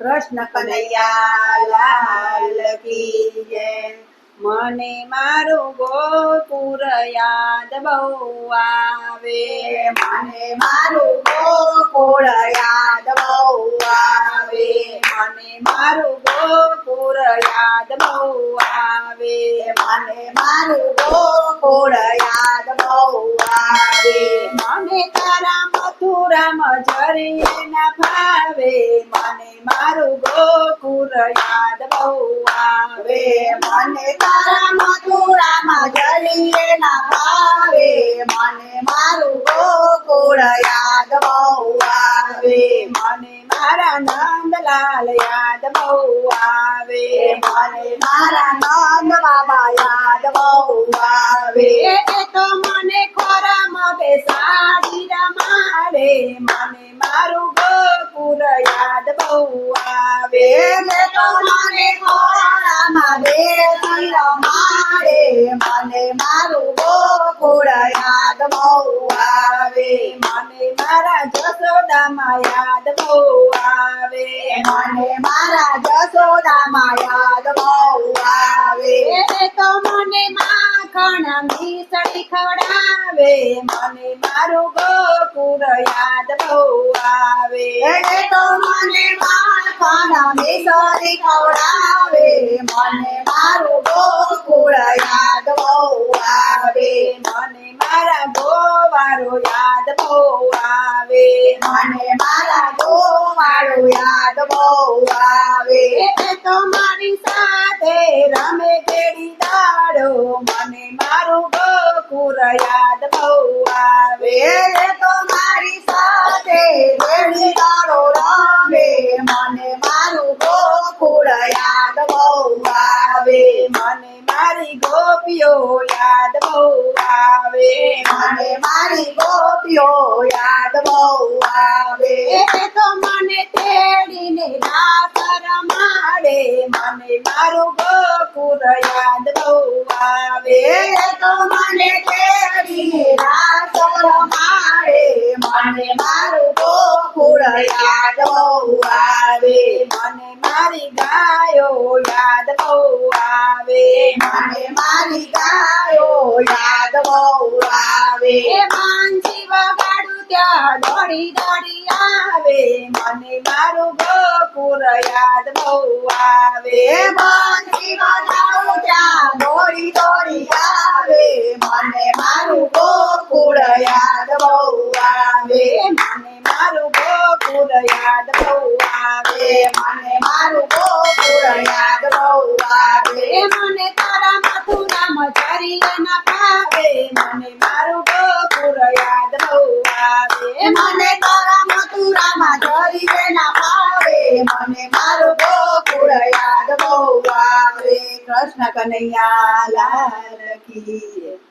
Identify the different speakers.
Speaker 1: કૃષ્ણ કનૈયા, લાલ કી જય મને મારું ગોકુળ યાદ બહુ આવે.
Speaker 2: મને મારું ગોકુળ યાદ બહુ આવે.
Speaker 1: મને મારું ગોકુળ યાદ બહુ આવે.
Speaker 2: મને મારું ગોકુળ
Speaker 1: ભાવે, મને મારું ગોકુળ યાદ બહુ આવે
Speaker 2: મને તારા મથુરામાં જલીએ ના ભાવે, મને મારું ગોકુળ યાદ બહુ આવે
Speaker 1: મને મારા નંદલાલ યાદ બહુ આવે
Speaker 2: મને મારા નંદ બાબા યાદ બહુ આવે
Speaker 1: તો મને ખોરામાં બેસાડી રમાડે મને મારું યાદ બહુ આવે
Speaker 2: ને તો મને ખોળામાં બેસી મારે મને મારું ગોકુળ યાદ બહુ આવે
Speaker 1: મને મારા જસોદામાં યાદ બહુ આવે
Speaker 2: મને મારા જસોદામાં યાદ બહુ આવે
Speaker 1: તો મને માખણ મીસળી ખવડાવે મને મારું ગોકુળ યાદ બહુ આવે
Speaker 2: તો મને મિસરી ખવડાવે, મને મારું ગોકુળ યાદ બહુ આવે
Speaker 1: મને મારા ગોવારો યાદ બહુ આવે
Speaker 2: મને મારા ગોવાળું યાદ બહુ આવે
Speaker 1: એ તો મારી સાથે રમે કેડી દાડો, મને મારું ગોકુળ યાદ બહુ આવે
Speaker 2: બહુ આવે
Speaker 1: મને મારી ગોપીઓ યાદ બહુ આવે.
Speaker 2: મને મારી ગોપીઓ યાદ બહુ આવે.
Speaker 1: તો મને તેડીને દાસર માડે મને મારું ગોકુળ યાદ બહુ આવે.
Speaker 2: તો મને તેડીને દાસર માડે મને મારું ગોકુળ યાદ બહુ આવે.
Speaker 1: મને મારી ગાયો બહુ આવે
Speaker 2: મને મારી ગાયો યાદ બહુ આવે
Speaker 1: એ માનસી વગાડું ત્યાં દોડી દોડી આવે. મને મારું ગોકુળ યાદ બહુ આવે
Speaker 2: બંસી ત્યાં દોડી દોડી આવે. મને મારું ગોકુળ યાદ બહુ આવે
Speaker 1: મને મારું ગોકુળ યાદ બહુ આવે
Speaker 2: મને મારું ગોકુળ યાદ બહુ
Speaker 1: મને તારા મથુરામાં ચરીએ ના ભાવે મને મારું ગોકુળ યાદ આવે
Speaker 2: મને તારા મથુરામાં જરી ના ભાવે મને મારું ગોકુળ યાદ આવે, કૃષ્ણ કનૈયા લાલ કી.